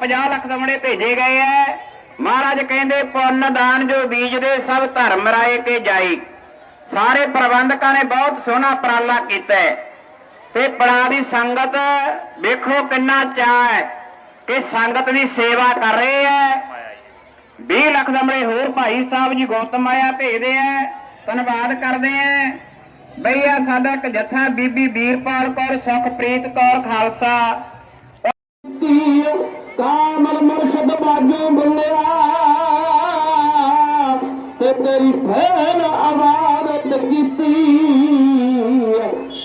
50 ਲੱਖ ਦਮੜੇ ਭੇਜੇ ਗਏ ਐ। ਮਹਾਰਾਜ ਕਹਿੰਦੇ, ਪੁੰਨ ਦਾਨ ਜੋ ਬੀਜਦੇ ਸਭ ਧਰਮ ਰਾਏ ਕੇ ਜਾਈ। ਸਾਰੇ ਪ੍ਰਬੰਧਕਾਂ ਨੇ ਬਹੁਤ ਸੋਹਣਾ ਉਪਰਾਲਾ ਕੀਤਾ ਤੇ ਪੜਾ ਦੀ ਸੰਗਤ, ਵੇਖੋ ਕਿੰਨਾ ਚਾਅ ਹੈ ਕਿ ਸੰਗਤ ਦੀ ਸੇਵਾ ਕਰ ਰਹੇ ਐ। 20 ਲੱਖ ਦਮੜੇ ਹੋਰ ਭਾਈ ਸਾਹਿਬ ਜੀ ਗੌਤਮ ਆਇਆ, ਭੇਜਦੇ ਐ, ਧੰਨਵਾਦ ਕਰਦੇ ਐ। ਬਈ ਆ ਸਾਡਾ ਇੱਕ ਜਥਾ ਬੀਬੀ ਵੀਰਪਾਲ ਕੌਰ, ਸੁਖਪ੍ਰੀਤ ਕੌਰ ਖਾਲਸਾ। ਬਾਜੂ ਬੁੱਲਿਆ ਤੇ ਤੇਰੀ ਫੇਲ ਆਵਾਜ਼ਤ ਕੀਤੀ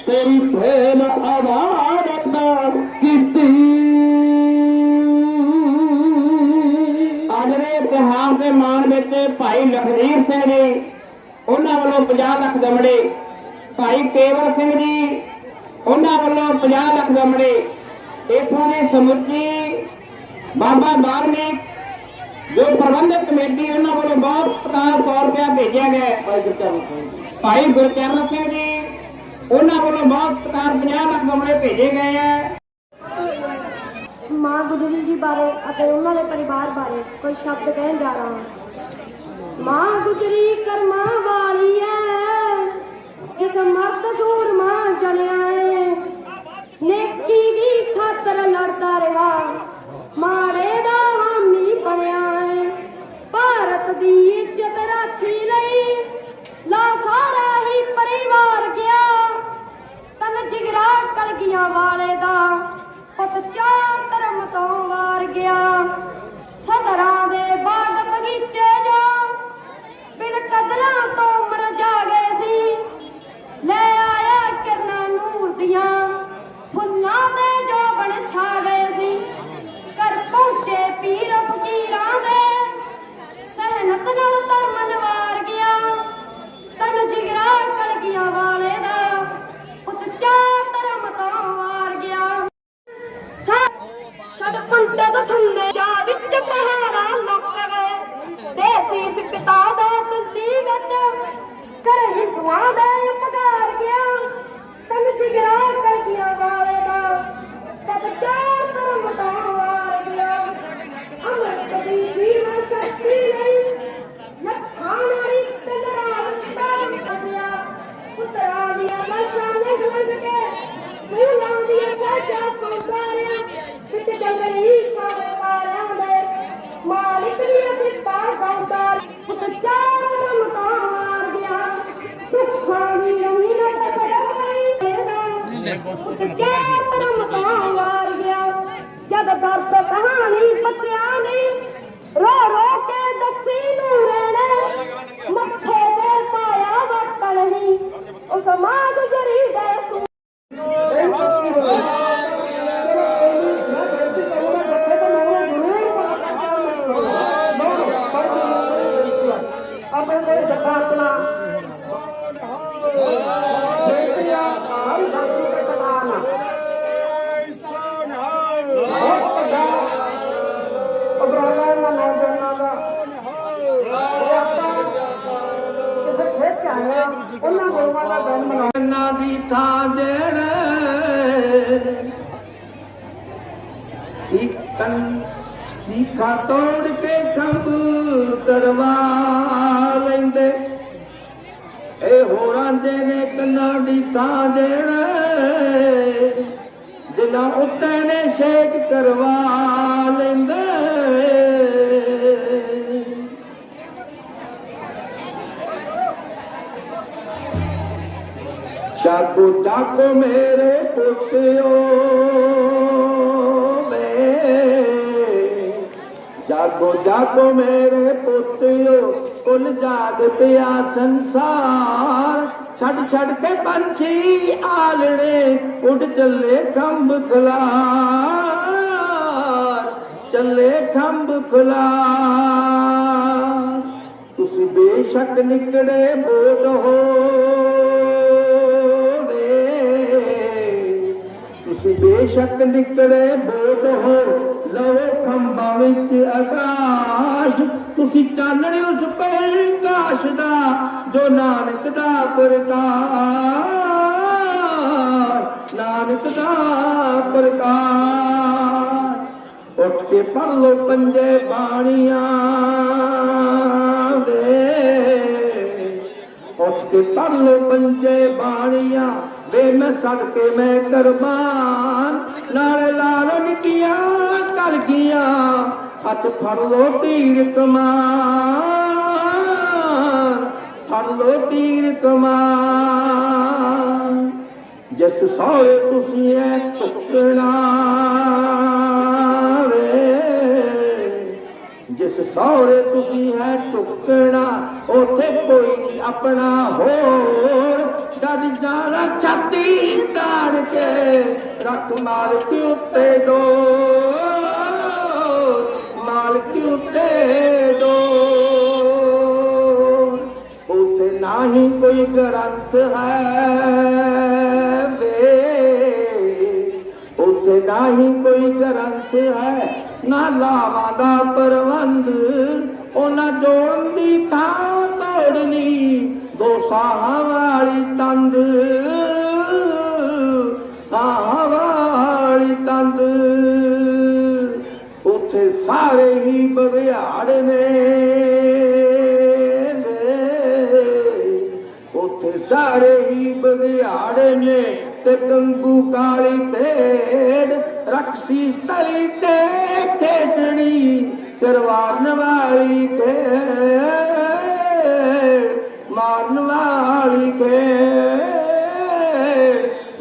ਤੇਰੀ ਫੇਲ ਆਵਾਜ਼ਤ ਕੀਤੀ। ਅੱਜ ਦੇ ਇਤਿਹਾਸ ਦੇ ਮਾਣ ਵਿੱਚ ਭਾਈ ਲਖਵੀਰ ਸਿੰਘ ਜੀ, ਉਹਨਾਂ ਵੱਲੋਂ 50 ਲੱਖ ਦਮੜੇ ਭਾਈ ਕੇਵਰ ਸਿੰਘ ਜੀ, ਉਹਨਾਂ ਵੱਲੋਂ 50 ਲੱਖ ਦਮੜੇ ਇਥੋਂ ਦੀ ਸਮੁੱਚੀ ਬਾਬਾ ਬਾਲਮੀਕ ਜੋ ਪ੍ਰਬੰਧਕ ਕਮੇਟੀ ਉਹਨਾਂ ਵੱਲੋਂ ਬਹੁਤ ਸਤਾਰਾਂ ਸੌ ਰੁਪਇਆ ਭੇਜਿਆ ਗਿਆ। ਭਾਈ ਗੁਰਚਰਨ ਸਿੰਘ ਭਾਈ ਗੁਰਚਰਨ ਸਿੰਘ ਜੀ ਉਹਨਾਂ ਵੱਲੋਂ ਬਹੁਤ ਸਤਾਰ 50 ਲੱਖ ਦਮੜੇ ਭੇਜੇ ਗਏ ਹੈ। ਮਾਂ ਗੁਜਰੀ ਜੀ ਬਾਰੇ ਅਤੇ ਉਹਨਾਂ ਦੇ ਪਰਿਵਾਰ ਬਾਰੇ ਕੁਝ ਸ਼ਬਦ ਕਹਿਣ ਜਾ ਰਹਾ ਹਾਂ। ਮਾਂ ਗੁਜਰੀ ਕਰਮਾਂ ਵਾਲੀ ਐ ਜਿਸ ਮਰਦ ਸੂਰਮਾ ਜਣਿਆ ਏ ਨੇਕੀ ਦੀ ਖਾਤਰ ਲੜਦਾ ਰਿਹਾ। ਮਾੜੇ ਦਾ ਹਾਮੀ ਬਣਿਆ ਏ। ਭਾਰਤ ਦੀ ਇੱਜ਼ਤ ਰਾਖੀ ਲਈ ਲਾ ਸਾਰਾ ਹੀ ਪਰਿਵਾਰ ਗਿਆ। ਤਨ ਜਿਗਰਾ ਕਲਗੀਆਂ ਵਾਲੇ ਦਾ ਪੁੱਤ ਧਰਮ ਤੋਂ ਵਾਰ ਗਿਆ। ਸਦਰਾਂ ਦੇ ਬਾਗ ਬਗੀਚੇ ਜੋ ਪੁੱਤਰਾ ਰਮਤਾ ਮਾਰ ਗਿਆ। ਜਦ ਦਰਦ ਕਹਾਣੀ ਬੱਚਿਆਂ ਦੀ ਰੋ ਰੋ ਕੇ ਦੱਸੀ ਨੂੰ ਰਹਿਣਾ ਮੱਥੇ ਤੇ ਪਾਇਆ ਵਰਤਣ ਹੀ। ਉਸ ਮਾਂ ਗੁਜਰੀ ਦੇ ਸਿੱਖਣ ਸਿੱਖਾ ਤੋੜ ਕੇ ਖੰਭ ਕਰਵਾ ਲੈਂਦੇ। ਇਹ ਹੋਰਾਂ ਦੇ ਨੇ ਕੰਨਾਂ ਦੀ ਥਾਂ ਜਿਹੜੇ ਦਿਲਾਂ ਉੱਤੇ ਨੇ ਸ਼ੇਕ ਕਰਵਾ ਲੈਂਦੇ। ਜਾਗੋ ਜਾਗੋ ਮੇਰੇ ਪੁੱਤਿਓ ਜਾਗੋ ਜਾਗੋ ਮੇਰੇ ਪੁੱਤਿਓ, ਕੁੱਲ ਜਾਗ ਪਿਆ ਸੰਸਾਰ। ਛੱਡ ਛੱਡ ਕੇ ਪੰਛੀ ਆਲਣੇ, ਉੱਡ ਚੱਲੇ ਖੰਭ ਖਲਾਰ। ਚੱਲੇ ਖੰਭ ਖਲਾਰ। ਤੁਸੀਂ ਬੇਸ਼ੱਕ ਨਿਕੜੇ ਬੋਲ ਹੋਵੇ ਤੁਸੀਂ ਬੇਸ਼ੱਕ ਨਿਕੜੇ ਬੋਲ ਹੋ ਲਓ ਖੰਭਾਂ ਵਿੱਚ ਆਕਾਸ਼। ਤੁਸੀਂ ਚਾਨਣੇ ਉਸ ਪ੍ਰਕਾਸ਼ ਦਾ, ਜੋ ਨਾਨਕ ਦਾ ਪ੍ਰਕਾਸ਼। ਨਾਨਕ ਦਾ ਪ੍ਰਕਾਸ਼। ਉੱਠ ਕੇ ਪੜ ਲੋ ਪੰਜੇ ਬਾਣੀਆਂ ਦੇ। ਉੱਠ ਕੇ ਪੜ ਲੋ ਪੰਜੇ ਬਾਣੀਆਂ ਵੇ ਮੈਂ ਸੜ ਕੇ ਮੈਂ ਕਰਮਾਨ, ਨਾਲੇ ਲਾਲ ਨਿਕੀਆਂ ਕਲ ਗੀਆਂ ਹੱਥ ਫੜ ਲੋ ਤੀਰ ਕਮਾਨ, ਫੜ ਲੋ ਤੀਰ ਕਮਾਨ। ਜਿਸ ਸੋਏ ਤੁਸੀਂ ਐ ਟੁਕਣਾ ਜਿਸ ਸੌਰੇ ਤੁਸੀਂ ਹੈ ਟੁਕਣਾ ਉਥੇ ਕੋਈ ਨਹੀਂ ਆਪਣਾ ਹੋਰ। ਡਰ ਜਾਣਾ ਛਾਤੀ ਤਾੜ ਕੇ, ਰੱਖ ਮਾਲਕ ਉੱਤੇ ਡੋਰ। ਉਥੇ ਕੋਈ ਗ੍ਰੰਥ ਹੈ ਵੇ। ਉੱਥੇ ਨਹੀਂ ਕੋਈ ਗ੍ਰੰਥ ਹੈ। ਨਾ ਲਾਵਾ ਦਾ ਪ੍ਰਬੰਧ, ਉਹਨਾਂ ਜੋੜਨ ਦੀ ਥਾਂ ਤੋੜਨੀ। ਦੋ ਸਾਹਾਂ ਵਾਲੀ ਤੰਦ, ਸਾਹਾਂ ਵਾਲੀ ਤੰਦ। ਉੱਥੇ ਸਾਰੇ ਹੀ ਬਗਿਆੜ ਨੇ। ਸਾਰੇ ਹੀ ਬਗਿਆੜ ਨੇ ਤੇ ਕੰਗੂ ਕਾਲੀ ਭੇਡ ਰਕਸੀ ਸਤਲੀ ਤੇ ਖੇਡਣੀ ਸਰਵਾਰਨ ਵਾਲੀ ਖੇਡ ਮਾਰਨ ਵਾਲੀ ਖੇਡ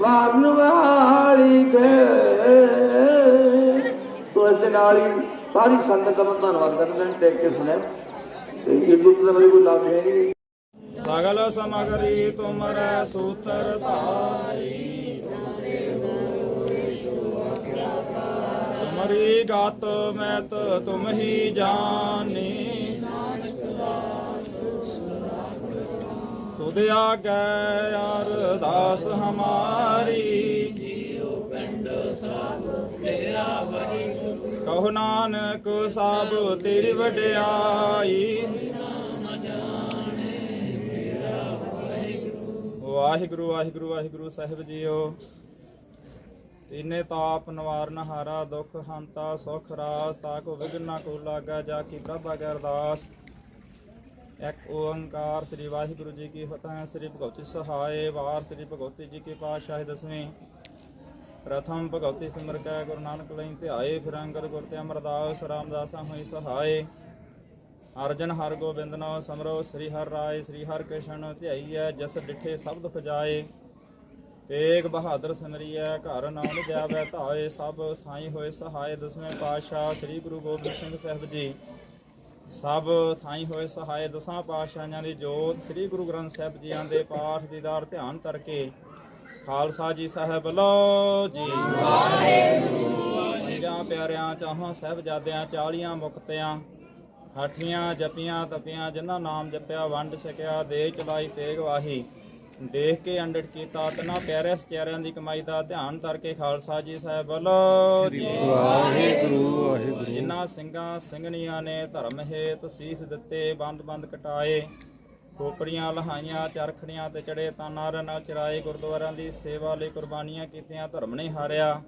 ਮਾਰਨ ਵਾਲੀ ਖੇਡ। ਤੋ ਇਹਦੇ ਨਾਲ ਹੀ ਸਾਰੀ ਸੰਗਤ ਦਾ ਮੈਂ ਧੰਨਵਾਦ ਕਰਦਾ ਹਾਂ ਟੇਕ ਕੇ ਸੁਣਿਆ। ਤੇ ਇਹ ਦੁੱਖ ਦਾ ਮੇਰੇ ਕੋਈ ਲੱਗ ਹੈ ਨਹੀਂ। ਸਗਲ ਸਮਗਰੀ ਤੁਮਰੈ ਸੂਤਰ ਧਾਰੀ ਤੁਮਰੀ ਗਤ ਮੈਂ ਤੁਮ ਹੀ ਜਾਣੀ। ਤੁਧ ਆਗੈ ਅਰਦਾਸ ਹਮਾਰੀ। ਕਹੋ ਨਾਨਕ ਸਭ ਤੇਰੀ ਵਡਿਆਈ। ਵਾਹਿਗੁਰੂ ਵਾਹਿਗੁਰੂ ਵਾਹਿਗੁਰੂ ਸਾਹਿਬ ਜੀਓ। ਤੀਨੇ ਤਾਪ ਨਿਵਾਰਨ ਹਾਰਾ, ਦੁਖ, ਹੰਤਾ, ਸੁਖ, ਰਾਸ, ਤਾ ਕੋ ਵਿਗਨ ਨਾ ਕੋ ਲਾਗਾ, ਜਾ ਕੀ ਪ੍ਰਭ ਅਗੈ ਅਰਦਾਸ। ਇੱਕ ਓੰਕਾਰ ਸ੍ਰੀ ਵਾਹਿਗੁਰੂ ਜੀ ਕੀ ਫਤਿਹ, ਸ੍ਰੀ ਭਗਵਤੀ ਸਹਾਏ, ਵਾਰ ਸ੍ਰੀ ਭਗਵਤੀ ਜੀ ਕੀ ਪਾਤਸ਼ਾਹੀ ਦਸਵੇਂ। ਪ੍ਰਥਮ ਭਗਵਤੀ ਸਿਮਰ ਕੈ ਗੁਰੂ ਨਾਨਕ ਲਈ ਧਿਆਏ, ਫਿਰ ਅੰਗਦ ਗੁਰ ਤੇ ਅਮਰਦਾਸ, ਰਾਮਦਾਸਾਂ ਹੋਈ ਸਹਾਏ। ਅਰਜਨ ਹਰ ਗੋਬਿੰਦ ਨਾਮ ਸਮਰੋ ਸ੍ਰੀ ਹਰਿ ਰਾਏ ਸ੍ਰੀ ਹਰਿ ਕ੍ਰਿਸ਼ਨ ਧਿਆਈਐ ਜਸ ਡਿਠੇ ਸਬਦ ਖਜਾਏ। ਤੇਗ ਬਹਾਦਰ ਸਿਮਰੀਐ ਘਰ ਨਾਮ ਜਾਵੈ ਧਾਏ ਸਭ ਥਾਈ ਹੋਏ ਸਹਾਏ ਦਸਵੇਂ ਪਾਤਸ਼ਾਹ ਸ੍ਰੀ ਗੁਰੂ ਗੋਬਿੰਦ ਸਿੰਘ ਸਾਹਿਬ ਜੀ। ਸਭ ਥਾਈ ਹੋਏ ਸਹਾਏ ਦਸਾਂ ਪਾਤਸ਼ਾਹਾਂ ਦੀ ਜੋਤ ਸ੍ਰੀ ਗੁਰੂ ਗ੍ਰੰਥ ਸਾਹਿਬ ਜੀਆਂ ਦੇ ਪਾਠ ਦੀਦਾਰ ਧਿਆਨ ਕਰਕੇ। ਖਾਲਸਾ ਜੀ ਸਾਹਿਬ ਲੋ ਜੀ। ਵਾਹਿਗੁਰੂ ਜਾਂ ਪਿਆਰਿਆਂ ਚਾਹਾਂ ਸਾਹਿਬਜ਼ਾਦਿਆਂ ਚਾਲੀਆਂ ਮੁਕਤਿਆਂ। ਹਾਠੀਆਂ ਜਪੀਆਂ ਤਪੀਆਂ ਜਿਨ੍ਹਾਂ ਨਾਮ ਜਪਿਆ ਵੰਡ ਛਕਿਆ ਦੇ ਚਲਾਈ ਤੇਗ ਵਾਹੀ। ਦੇਖ ਕੇ ਅੰਡਟ ਕੀਤਾ ਤਨਾ ਪਿਆਰੇ ਸਚਿਆਰਿਆਂ ਦੀ ਕਮਾਈ ਦਾ ਧਿਆਨ ਕਰਕੇ ਖਾਲਸਾ ਜੀ ਸਾਹਿਬ ਬੋਲੋ ਜੀ। ਵਾਹਿਗੁਰੂ ਵਾਹਿਗੁਰੂ ਜਿਨ੍ਹਾਂ ਸਿੰਘਾਂ ਸਿੰਘਣੀਆਂ ਨੇ ਧਰਮ ਹੇਤ ਸੀਸ ਦਿੱਤੇ ਬੰਦ ਬੰਦ ਕਟਾਏ ਖੋਪੜੀਆਂ ਲਹਾਈਆਂ ਚਰਖੜੀਆਂ ਤੇ ਚੜੇ ਤਾਂ ਨਰ ਨਾਲ ਚਰਾਏ ਗੁਰਦੁਆਰਿਆਂ ਦੀ ਸੇਵਾ ਲਈ ਕੁਰਬਾਨੀਆਂ ਕੀਤੀਆਂ ਧਰਮ ਨਹੀਂ ਹਾਰਿਆ।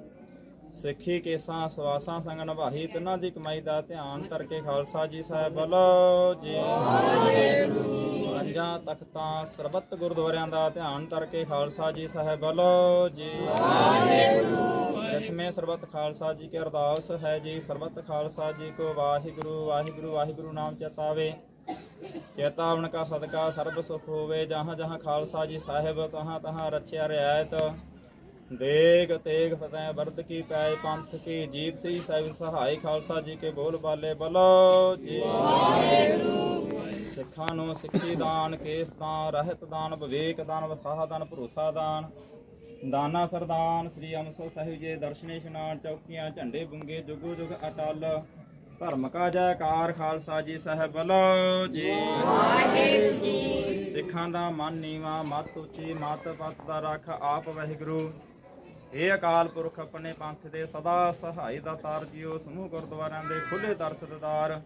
ਸਿੱਖੀ ਕੇਸਾਂ, ਸਵਾਸਾਂ ਸੰਗ ਨਿਭਾਈ ਤਿੰਨਾਂ ਦੀ ਕਮਾਈ ਦਾ ਧਿਆਨ ਕਰਕੇ ਖਾਲਸਾ ਜੀ ਸਾਹਿਬ ਬੋਲੋ ਜੀ। ਪੰਜਾਂ ਤਖਤਾਂ, ਸਰਬੱਤ ਗੁਰਦੁਆਰਿਆਂ ਦਾ ਧਿਆਨ ਕਰਕੇ ਖਾਲਸਾ ਜੀ ਸਾਹਿਬ ਬੋਲੋ ਜੀ। ਪ੍ਰਥਮੇ ਸਰਬੱਤ ਖਾਲਸਾ ਜੀ ਕੀ ਅਰਦਾਸ ਹੈ ਜੀ। ਸਰਬੱਤ ਖਾਲਸਾ ਜੀ ਕੋ ਵਾਹਿਗੁਰੂ ਵਾਹਿਗੁਰੂ ਵਾਹਿਗੁਰੂ ਨਾਮ ਚੇਤਾਵੇ। ਚੇਤਾਵਨ ਕਾ ਸਦਕਾ ਸਰਬ ਸੁਖ ਹੋਵੇ। ਜਹਾਂ ਜਹਾਂ ਖਾਲਸਾ ਜੀ ਸਾਹਿਬ, ਤਹਾਂ ਤਹਾਂ ਰਛਿਆ ਰਿਆਇਤ। ਦੇਗ ਤੇਗ ਫਤਿਹ ਵਰਦ ਕੀ ਪੈ ਪੰਥ ਕੀ ਜੀਤ ਸਹੀ ਸਾਹਿਬ ਸਹਾਈ ਖਾਲਸਾ ਜੀ ਕੇ ਬੋਲ ਬਾਲੇ ਬਲੋ ਜੀ। ਸਿੱਖਾਂ ਨੂੰ ਸਿੱਖੀ ਦਾਨ ਕੇਸ ਦਾਨ ਰਹਿਤ ਦਾਨ ਵਿਵੇਕ ਦਾਨ ਵਸਾਹ ਦਾਨ ਭਰੋਸਾ ਦਾਨ। ਦਾਨਾ ਸਰਦਾਨ ਸ੍ਰੀ ਅੰਮ੍ਰਿਤਸਰ ਸਾਹਿਬ ਜੀ ਦਰਸ਼ਨੇ ਇਸ਼ਨਾਨ ਚੌਕੀਆਂ ਝੰਡੇ ਬੁੰਗੇ ਜੁਗੋ ਜੁਗ ਅਟਲ। ਧਰਮ ਕਾ ਜੈਕਾਰ ਖਾਲਸਾ ਜੀ ਸਾਹਿਬ ਬਲੋ ਜੀ। ਸਿੱਖਾਂ ਦਾ ਮਨ ਨੀਵਾ ਮਤ ਉੱਚੀ ਮਤ ਪਤ ਦਾ ਰੱਖ ਆਪ ਵਾਹਿਗੁਰੂ। ਇਹ ਅਕਾਲ ਪੁਰਖ ਆਪਣੇ ਪੰਥ ਦੇ ਸਦਾ ਸਹਾਈ ਦਾ ਤਾਰ ਜੀਓ, ਸਮੂਹ ਗੁਰਦੁਆਰਿਆਂ ਦੇ ਖੁੱਲੇ ਦਰਸਦਾਰ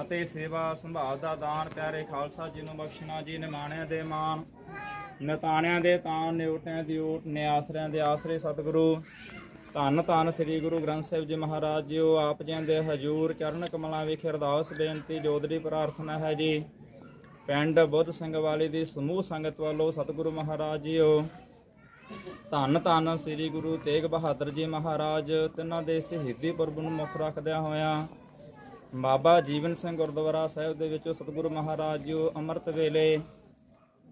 ਅਤੇ ਸੇਵਾ ਸੰਭਾਲ ਦਾ ਦਾਨ ਪਿਆਰੇ ਖਾਲਸਾ ਜੀ ਨੂੰ ਬਖਸ਼ਣਾ, ਜੀ ਨਿਮਾਣਿਆਂ ਦੇ ਮਾਨ ਨਤਾਣਿਆਂ ਦੇ ਤਾਨ ਨਿਉਟਿਆਂ ਦੀ ਓਟ ਨਿਆਸਰਿਆਂ ਦੇ ਆਸਰੇ ਸਤਿਗੁਰੂ। ਧੰਨ ਧੰਨ ਸ੍ਰੀ ਗੁਰੂ ਗ੍ਰੰਥ ਸਾਹਿਬ ਜੀ ਮਹਾਰਾਜ ਜੀਓ, ਆਪ ਜੀਆਂ ਦੇ ਹਜੂਰ ਚਰਨ ਕਮਲਾਂ ਵਿਖੇ ਅਰਦਾਸ ਬੇਨਤੀ ਜੋਦਰੀ ਪ੍ਰਾਰਥਨਾ ਹੈ ਜੀ। ਪਿੰਡ ਬੁੱਧ ਸਿੰਘ ਵਾਲੀ ਦੀ ਸਮੂਹ ਸੰਗਤ ਵੱਲੋਂ ਸਤਿਗੁਰੂ ਮਹਾਰਾਜ ਜੀਓ ਧੰਨ ਧੰਨ ਸ੍ਰੀ ਗੁਰੂ ਤੇਗ ਬਹਾਦਰ ਜੀ ਮਹਾਰਾਜ, ਤਿੰਨਾਂ ਦੇ ਸ਼ਹੀਦੀ ਪੁਰਬ ਨੂੰ ਮੁੱਖ ਰੱਖਦਿਆਂ ਹੋਇਆਂ ਬਾਬਾ ਜੀਵਨ ਸਿੰਘ ਗੁਰਦੁਆਰਾ ਸਾਹਿਬ ਦੇ ਵਿੱਚ ਸਤਿਗੁਰੂ ਮਹਾਰਾਜ ਜੀ ਅੰਮ੍ਰਿਤ ਵੇਲੇ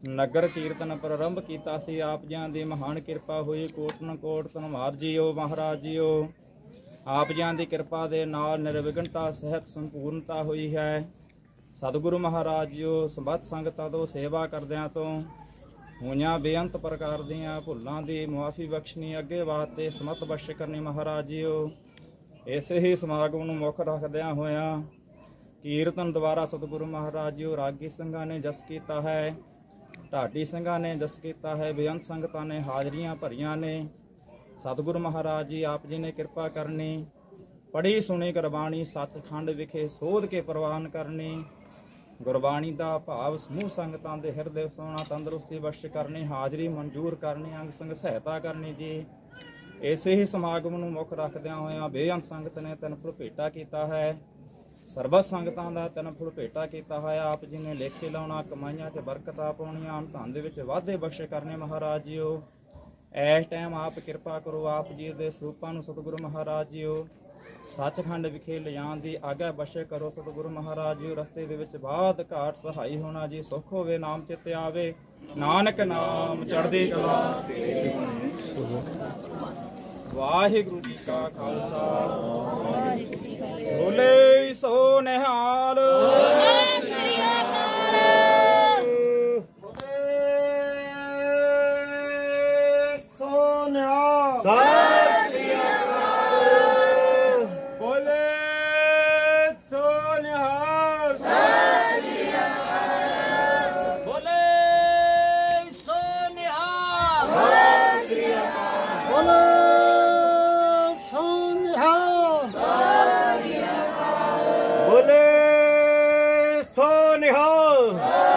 ਨਗਰ ਕੀਰਤਨ ਪ੍ਰਾਰੰਭ ਕੀਤਾ ਸੀ। ਆਪ ਜੀਆਂ ਦੀ ਮਹਾਨ ਕਿਰਪਾ ਹੋਈ। ਕੋਟਨ ਕੋਟ ਧੰਨਵਾਦ ਜੀਓ ਮਹਾਰਾਜ ਜੀਓ। ਆਪ ਜੀਆਂ ਦੀ ਕਿਰਪਾ ਦੇ ਨਾਲ ਨਿਰਵਿਘਨਤਾ, ਸਹਿਤ ਸੰਪੂਰਨਤਾ ਹੋਈ ਹੈ। ਸਤਿਗੁਰੂ ਮਹਾਰਾਜ ਜੀਓ ਸੰਬਤ ਸੰਗਤਾਂ ਤੋਂ ਸੇਵਾ ਕਰਦਿਆਂ ਤੋਂ ਹੋਈਆਂ ਬੇਅੰਤ ਪ੍ਰਕਾਰ ਦੀਆਂ ਭੁੱਲਾਂ ਦੀ ਮੁਆਫੀ ਬਖਸ਼ਣੀ, ਅੱਗੇ ਵਾਸਤੇ ਸਮਤ ਬਖਸ਼ ਕਰਨੀ ਮਹਾਰਾਜ ਜੀਓ ਇਸੇ ਹੀ ਸਮਾਗਮ ਨੂੰ ਮੁੱਖ ਰੱਖਦਿਆਂ ਹੋਇਆਂ ਕੀਰਤਨ ਦੁਆਰਾ ਸਤਿਗੁਰੂ ਮਹਾਰਾਜ ਜੀਓ ਰਾਗੀ ਸਿੰਘਾਂ ਨੇ ਜਸ ਕੀਤਾ ਹੈ, ਢਾਡੀ ਸਿੰਘਾਂ ਨੇ ਜਸ ਕੀਤਾ ਹੈ, ਬੇਅੰਤ ਸੰਗਤਾਂ ਨੇ ਹਾਜ਼ਰੀਆਂ ਭਰੀਆਂ ਨੇ। ਸਤਿਗੁਰੂ ਮਹਾਰਾਜ ਜੀ ਆਪ ਜੀ ਨੇ ਕਿਰਪਾ ਕਰਨੀ ਪੜੀ ਸੁਣੀ ਗੁਰਬਾਣੀ, ਸੱਚਖੰਡ ਵਿਖੇ ਸੋਧ ਕੇ ਪ੍ਰਵਾਨ ਕਰਨੀ। ਗੁਰਬਾਣੀ ਦਾ ਭਾਵ ਸਮੂਹ ਸੰਗਤਾਂ ਦੇ ਹਿਰਦੇ ਵਸਾਉਣਾ ਤੰਦਰੁਸਤੀ ਬਖਸ਼ ਕਰਨੀ, ਹਾਜ਼ਰੀ ਮਨਜ਼ੂਰ ਕਰਨੀ, ਅੰਗ ਸੰਗ ਸਹਾਇਤਾ ਕਰਨੀ ਜੀ। ਇਸੇ ਹੀ ਸਮਾਗਮ ਨੂੰ ਮੁੱਖ ਰੱਖਦਿਆਂ ਹੋਇਆਂ ਬੇਅੰਤ ਸੰਗਤ ਨੇ ਤਿੰਨ ਭੇਟਾ ਕੀਤਾ ਹੈ। ਸਰਬਤ ਸੰਗਤਾਂ ਦਾ ਤਿੰਨ ਭੇਟਾ ਕੀਤਾ ਹੋਇਆ, ਆਪ ਜੀ ਨੇ ਲੇਖੇ ਲਾਉਣਾ, ਕਮਾਈਆਂ ਚ ਬਰਕਤਾਂ ਪਾਉਣੀਆਂ ਧਨ ਦੇ ਵਿੱਚ ਵਾਧੇ ਬਖਸ਼ ਕਰਨੇ ਮਹਾਰਾਜ ਜੀਓ। ਐਸ਼ ਟਾਈਮ ਆਪ ਕਿਰਪਾ ਕਰੋ ਆਪ ਜੀ ਦੇ ਸਰੂਪਾਂ ਨੂੰ ਸਤਿਗੁਰੂ ਮਹਾਰਾਜ ਜੀਓ। ਸੱਚਖੰਡ ਵਿਖੇ ਲਿਜਾਣ ਦੀ ਆਗਿਆ ਬਖਸ਼ ਕਰੋ ਸਤਿਗੁਰੂ ਮਹਾਰਾਜ। ਜੀ ਰਸਤੇ ਦੇ ਵਿੱਚ ਬਾਦ ਘਾਟ ਸਹਾਈ ਹੋਣਾ ਜੀ, ਸੁਖ ਹੋਵੇ, ਨਾਮ ਚਿੱਤੇ ਆਵੇ। ਨਾਨਕ ਨਾਮ ਚੜ੍ਹਦੀ ਕਲਾ ਵਾਹਿਗੁਰੂ ਜੀ ਕਾ ਖਾਲਸਾ। ਬੋਲੇ behold. Oh.